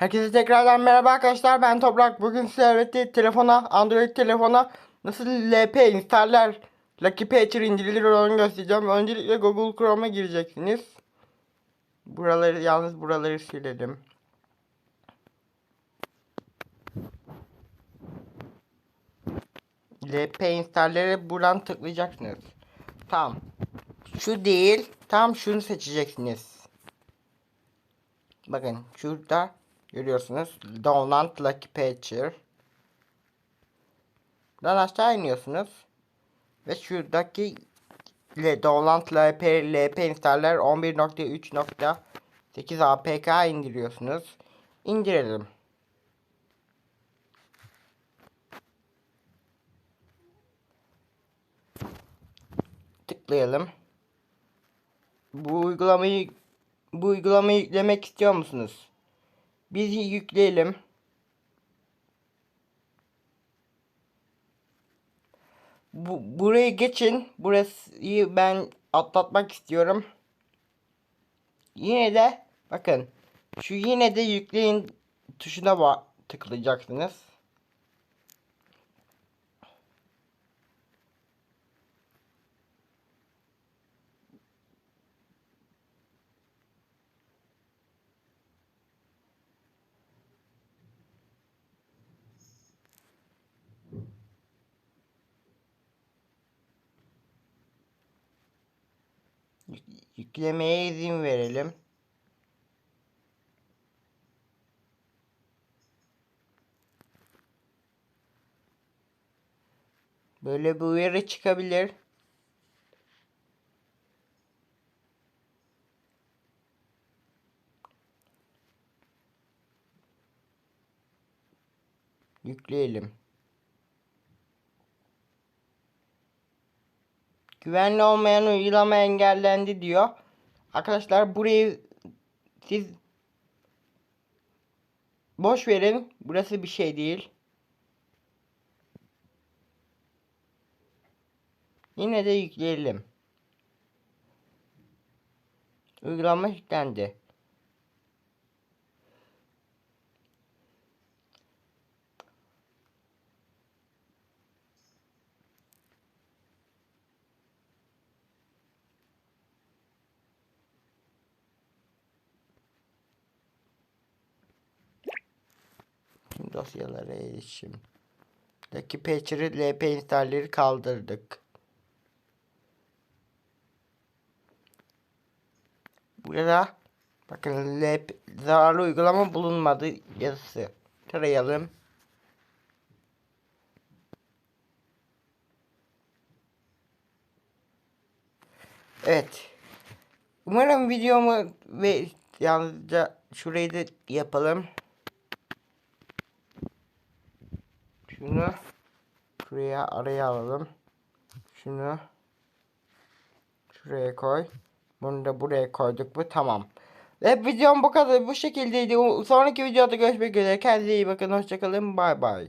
Herkese tekrardan merhaba arkadaşlar. Ben Toprak. Bugün sizlerle birlikte telefona Android telefona nasıl LP installer Lucky Patcher indirilir onu göstereceğim. Öncelikle Google Chrome'a gireceksiniz. Buraları yalnız buraları silelim. LP installeri buradan tıklayacaksınız. Tamam. Şu değil tam şunu seçeceksiniz. Bakın şurada görüyorsunuz. Download Lucky Patcher. Dan aşağı iniyorsunuz. Ve şuradaki le Download LP, LP installer 11.3.8 APK indiriyorsunuz. İndirelim. Tıklayalım. Bu uygulamayı bu uygulamayı yüklemek istiyor musunuz? Biz yükleyelim. Bu, buraya geçin. Burayı ben atlatmak istiyorum. Yine de bakın şu yine de yükleyin tuşuna tıklayacaksınız. Yüklemeye izin verelim. Böyle bir uyarı çıkabilir. Yükleyelim. Güvenli olmayan uygulama engellendi diyor. Arkadaşlar burayı siz boş verin. Burası bir şey değil. Yine de yükleyelim. Uygulama yüklendi. Dosyalara erişim. Lucky Patcher'ı LP installeri kaldırdık. Burada bakın LP, zararlı uygulama bulunmadı yazısı. Tarayalım. Evet. Umarım videomu ve yalnızca şurayı da yapalım. Şunu şuraya araya alalım. Şunu şuraya koy. Bunu da buraya koyduk mu tamam. Ve videom bu kadar bu şekildeydi. Sonraki videoda görüşmek üzere. Kendinize iyi bakın. Hoşçakalın. Bay bay.